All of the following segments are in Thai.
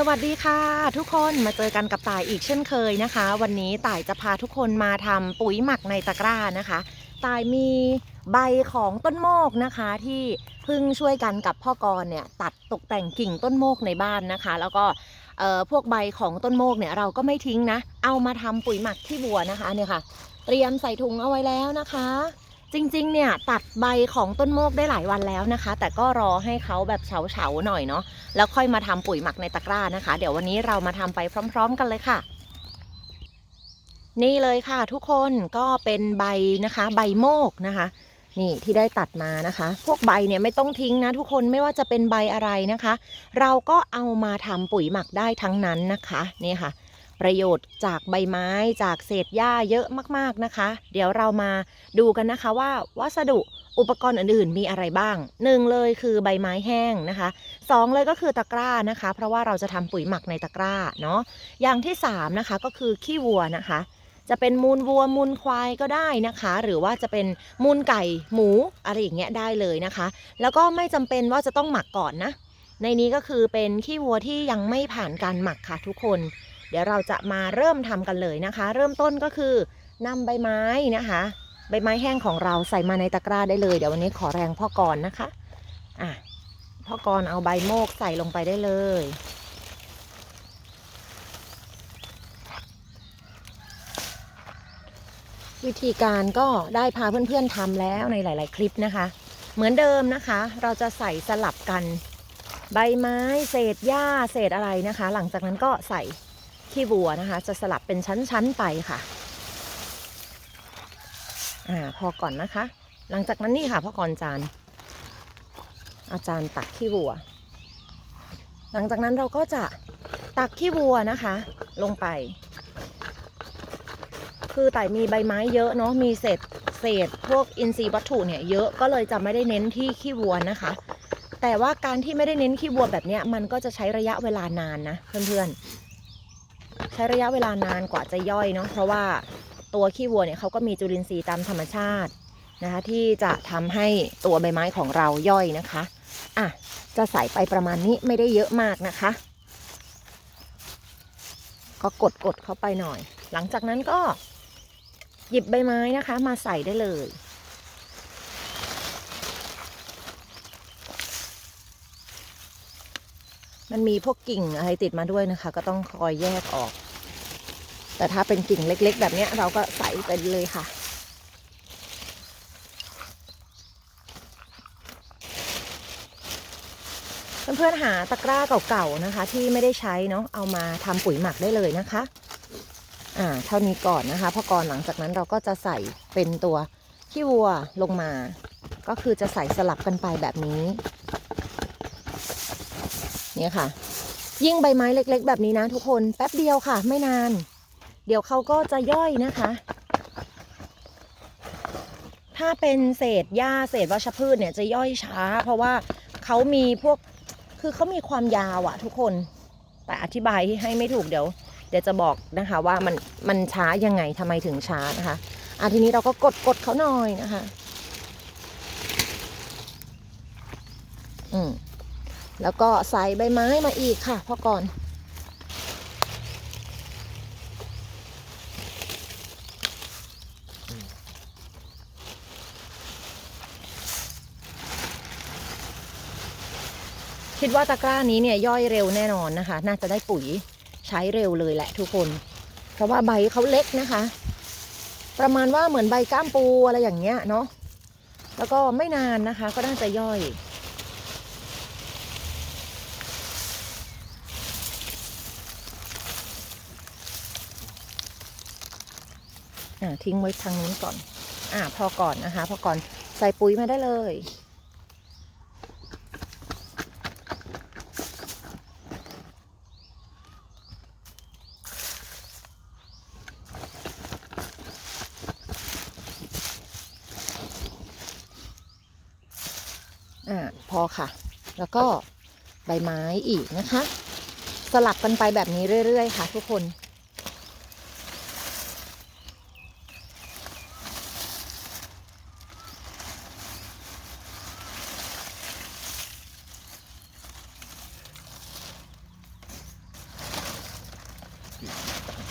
สวัสดีค่ะ ทุกคนมาเจอกันกับต่ายอีกเช่นเคยนะคะ วันนี้ต่ายจะพาทุกคนมาทำปุ๋ยหมักในตะกร้านะคะต่ายมีใบของต้นโมกนะคะ ที่เพิ่งช่วยกันกับพ่อกรณ์เนี่ยตัดตกแต่งกิ่งต้นโมกในบ้านนะคะ แล้วก็พวกใบของต้นโมกเนี่ยเราก็ไม่ทิ้งนะ เอามาทำปุ๋ยหมักที่บัวนะคะเนี่ยค่ะ เตรียมใส่ถุงเอาไว้แล้วนะคะ จริงๆ เนี่ยตัดใบของต้นโมกได้หลายวันแล้วนะคะ แต่ก็รอให้เขาแบบเฉาๆหน่อยเนาะแล้วค่อยมาทำปุ๋ยหมักในตะกร้านะคะ เดี๋ยววันนี้เรามาทำไปพร้อม ๆ กันเลยค่ะ นี่เลยค่ะทุกคนก็เป็นใบนะคะ ใบโมกนะคะ นี่ที่ได้ตัดมานะคะ พวกใบเนี่ยไม่ต้องทิ้งนะทุกคนไม่ว่าจะเป็นใบอะไรนะคะ เราก็เอามาทำปุ๋ยหมักได้ทั้งนั้นนะคะนี่ค่ะ ประโยชน์จากใบไม้จากเศษหญ้าเยอะมากๆนะคะ เดี๋ยวเรามาดูกันนะคะว่าวัสดุอุปกรณ์อื่นๆมีอะไรบ้างหนึ่งเลยคือใบไม้แห้งนะคะสองเลยก็คือตะกร้านะคะ เพราะว่าเราจะทำปุ๋ยหมักในตะกร้าเนาะอย่างที่สามนะคะก็คือขี้วัวนะคะ จะเป็นมูลวัวมูลควายก็ได้นะคะ หรือว่าจะเป็นมูลไก่หมูอะไรอย่างเงี้ยได้เลยนะคะ แล้วก็ไม่จำเป็นว่าจะต้องหมักก่อนนะในนี้ก็คือเป็นขี้วัวที่ยังไม่ผ่านการหมักค่ะทุกคน เดี๋ยวเราจะมาเริ่มทำกันเลยนะคะ เริ่มต้นก็คือนำใบไม้นะคะ ใบไม้แห้งของเราใส่มาในตะกร้าได้เลย เดี๋ยววันนี้ขอแรงพ่อกรณ์นะคะอะพ่อกรเอาใบโมกใส่ลงไปได้เลยวิธีการก็ได้พาเพื่อนๆทำแล้วในหลาย ๆ คลิปนะคะ เหมือนเดิมนะคะ เราจะใส่สลับกัน ใบไม้ เศษหญ้าเศษอะไรนะคะ หลังจากนั้นก็ใส่ ขี้วัวนะคะ จะสลับเป็นชั้นๆไปค่ะอ่าพอก่อนนะคะ หลังจากนั้นนี่ค่ะพ่อกรจานอาจารย์ตักขี้วัว หลังจากนั้นเราก็จะตักขี้วัวนะคะ ลงไป คือแต่มีใบไม้เยอะเนาะมีเศษเศษพวกอินทรีย์วัตถุเนี่ยเยอะก็เลยจะไม่ได้เน้นที่ขี้วัวนะคะ แต่ว่าการที่ไม่ได้เน้นขี้วัวแบบเนี้ยมันก็จะใช้ระยะเวลานานนะเพื่อนๆ ใช้ระยะเวลานานกว่าจะย่อยเนาะเพราะว่าตัวขี้วัวเนี่ยเขาก็มีจุลินทรีย์ตามธรรมชาตินะคะที่จะทำให้ตัวใบไม้ของเราย่อยนะคะอะจะใส่ไปประมาณนี้ไม่ได้เยอะมากนะคะ ก็กดกดเข้าไปหน่อย หลังจากนั้นก็หยิบใบไม้นะคะ มาใส่ได้เลยมันมีพวกกิ่งอะไรติดมาด้วยนะคะ ก็ต้องคอยแยกออก แต่ถ้าเป็นกิ่งเล็ก ๆ แบบนี้เราก็ใส่ไปเลยค่ะ เพื่อนๆหาตะกร้าเก่าๆนะคะ ที่ไม่ได้ใช้เนาะเอามาทำปุ๋ยหมักได้เลยนะคะ อ่าเท่านี้ก่อนนะคะพอก่อนหลังจากนั้นเราก็จะใส่เป็นตัวขี้วัวลงมา ก็คือจะใส่สลับกันไปแบบนี้เนี่ยค่ะ ยิ่งใบไม้เล็ก ๆ แบบนี้นะทุกคนแป๊บเดียวค่ะ ไม่นาน เดี๋ยวเขาก็จะย่อยนะคะ ถ้าเป็นเศษหญ้าเศษวัชพืชเนี่ยจะย่อยช้า เพราะว่าเขามีพวกคือเขามีความยาวอะทุกคน แต่อธิบายให้ไม่ถูกเดี๋ยว เดี๋ยวจะบอกนะคะว่ามันมันช้ายังไงทำไมถึงช้านะคะอะทีนี้เราก็กดกดเขาหน่อยนะคะ อืมแล้วก็ใส่ใบไม้มาอีกค่ะพ่อก่อน คิดว่าตะกร้านี้เนี่ยย่อยเร็วแน่นอนนะคะ น่าจะได้ปุ๋ยใช้เร็วเลยแหละทุกคน เพราะว่าใบเขาเล็กนะคะ ประมาณว่าเหมือนใบก้ามปูอะไรอย่างเงี้ยเนาะแล้วก็ไม่นานนะคะ ก็น่าจะย่อยอ่าทิ้งไว้ทางนู้นก่อน อ่าพอก่อนนะคะ พอก่อนใส่ปุ๋ยมาได้เลย อ่าพอค่ะ แล้วก็ใบไม้อีกนะคะ สลับกันไปแบบนี้เรื่อย ๆ ค่ะ ทุกคน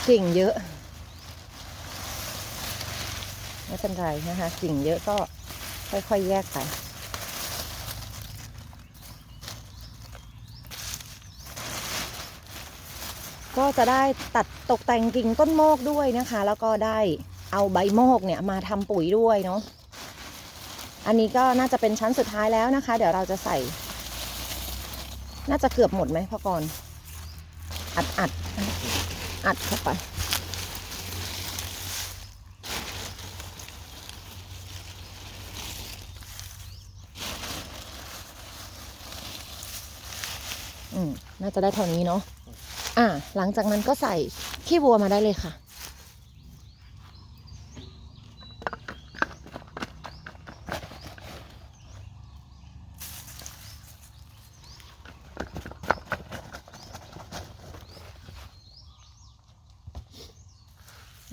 กิ่งเยอะ ไม่เป็นไรนะคะกิ่งเยอะก็ค่อยๆแยกไป ก็จะได้ตัดตกแต่งกิ่งต้นโมกด้วยนะคะ แล้วก็ได้เอาใบโมกเนี่ยมาทำปุ๋ยด้วยเนาะอันนี้ก็น่าจะเป็นชั้นสุดท้ายแล้วนะคะ เดี๋ยวเราจะใส่ น่าจะเกือบหมดไหมพ่อกรอัดอัดอัดเข้าไปอืมน่าจะได้เท่านี้เนาะ อ่าหลังจากนั้นก็ใส่ขี้วัวมาได้เลยค่ะ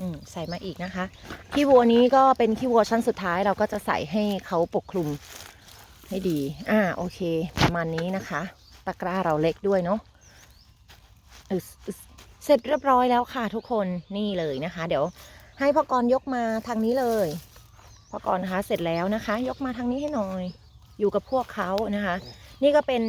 อืมใส่มาอีกนะคะ ขี้วัวนี้ก็เป็นขี้วัวชั้นสุดท้ายเราก็จะใส่ให้เขาปกคลุมให้ดี อ่า โอเค ประมาณนี้นะคะ ตะกร้าเราเล็กด้วยเนาะ เสร็จเรียบร้อยแล้วค่ะทุกคนนี่เลยนะคะ เดี๋ยวให้พ่อกรณ์ยกมาทางนี้เลยพ่อกรณ์คะเสร็จแล้วนะคะ ยกมาทางนี้ให้หน่อย อยู่กับพวกเขานะคะ นี่ก็เป็น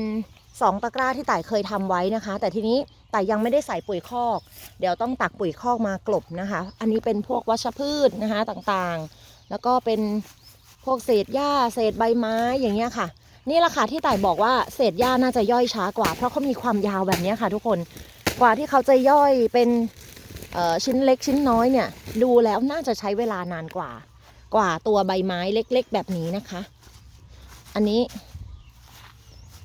สองตะกร้าที่ต่ายเคยทำไว้นะคะ แต่ทีนี้ต่ายยังไม่ได้ใส่ปุ๋ยคอก เดี๋ยวต้องตักปุ๋ยคอกมากลบนะคะ อันนี้เป็นพวกวัชพืชนะคะต่างๆ แล้วก็เป็นพวกเศษหญ้าเศษใบไม้อย่างเงี้ยค่ะ นี่แหละค่ะที่ต่ายบอกว่าเศษหญ้าน่าจะย่อยช้ากว่า เพราะเขามีความยาวแบบนี้ค่ะ ทุกคน กว่าที่เขาจะย่อยเป็นชิ้นเล็กชิ้นน้อยเนี่ย ดูแล้วน่าจะใช้เวลานานกว่า กว่าตัวใบไม้เล็กๆ แบบนี้นะคะ อันนี้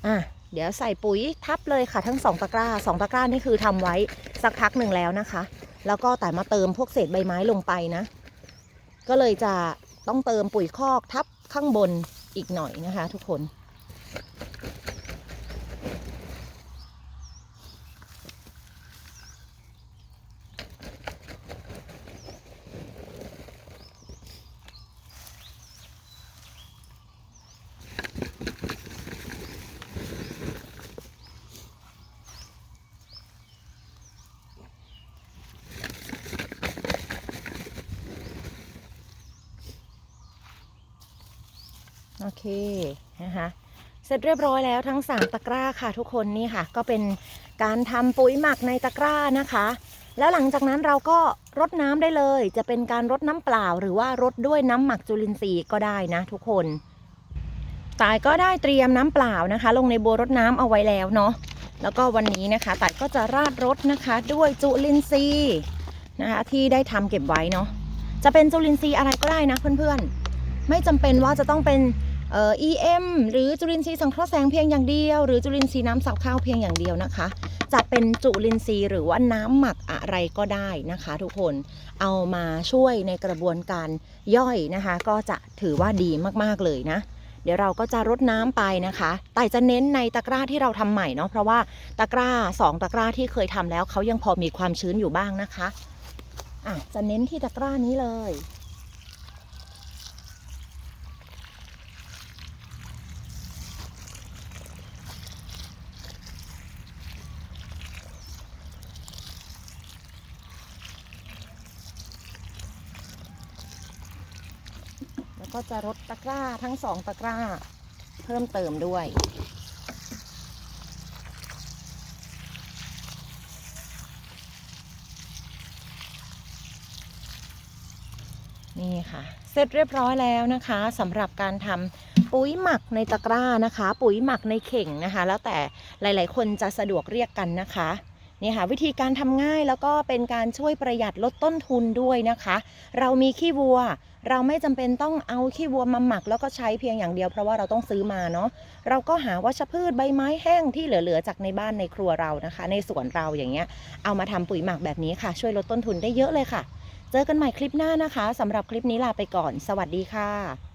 อะเดี๋ยวใส่ปุ๋ยทับเลยค่ะทั้งสองตะกร้าสองตะกร้านี่คือทำไว้สักพักหนึ่งแล้วนะคะ แล้วก็แต่มาเติมพวกเศษใบไม้ลงไปนะ ก็เลยจะต้องเติมปุ๋ยคอกทับข้างบนอีกหน่อยนะคะ ทุกคน เคนะคะเสร็จเรียบร้อยแล้วทั้ง 3 ตะกร้าค่ะทุกคนนี่ค่ะ ก็เป็นการทำปุ๋ยหมักในตะกร้านะคะ แล้วหลังจากนั้นเราก็รดน้ำได้เลย จะเป็นการรดน้ำเปล่า หรือว่ารดด้วยน้ำหมักจุลินทรีย์ก็ได้นะทุกคนตายก็ได้เตรียมน้ำเปล่านะคะ ลงในบัวรดน้ำเอาไว้แล้วเนาะแล้วก็วันนี้นะคะตายก็จะราดรดนะคะด้วยจุลินทรีย์นะคะที่ได้ทำเก็บไว้เนาะจะเป็นจุลินทรีย์อะไรก็ได้นะเพื่อนๆ ไม่จำเป็นว่าจะต้องเป็น เอ่อ EM หรือจุลินทรีย์สังเคราะห์แสงเพียงอย่างเดียว หรือจุลินทรีย์น้ำสับข้าวเพียงอย่างเดียวนะคะ จะเป็นจุลินทรีย์หรือว่าน้ำหมักอะไรก็ได้นะคะ ทุกคนเอามาช่วยในกระบวนการย่อยนะคะ ก็จะถือว่าดีมากๆเลยนะเดี๋ยวเราก็จะรดน้ำไปนะคะ แต่จะเน้นในตะกร้าที่เราทำใหม่เนาะ เพราะว่าตะกร้าสองตะกร้าที่เคยทำแล้วเขายังพอมีความชื้นอยู่บ้างนะคะอะจะเน้นที่ตะกร้านี้เลย ก็จะรดตะกร้าทั้งสองตะกร้า เพิ่มเติมด้วย นี่ค่ะ เสร็จเรียบร้อยแล้วนะคะสำหรับการทำปุ๋ยหมักในตะกร้านะคะ ปุ๋ยหมักในเข่งนะคะ แล้วแต่หลาย ๆ คนจะสะดวกเรียกกันนะคะ นี่ค่ะวิธีการทำง่ายแล้วก็เป็นการช่วยประหยัดลดต้นทุนด้วยนะคะ เรามีขี้วัว เราไม่จำเป็นต้องเอาขี้วัวมาหมัก แล้วก็ใช้เพียงอย่างเดียวเพราะว่าเราต้องซื้อมาเนาะเราก็หาวัชพืชใบไม้แห้งที่เหลือๆจากในบ้านในครัวเรานะคะ ในสวนเราอย่างเงี้ยเอามาทำปุ๋ยหมักแบบนี้ค่ะ ช่วยลดต้นทุนได้เยอะเลยค่ะ เจอกันใหม่คลิปหน้านะคะสำหรับคลิปนี้ลาไปก่อน สวัสดีค่ะ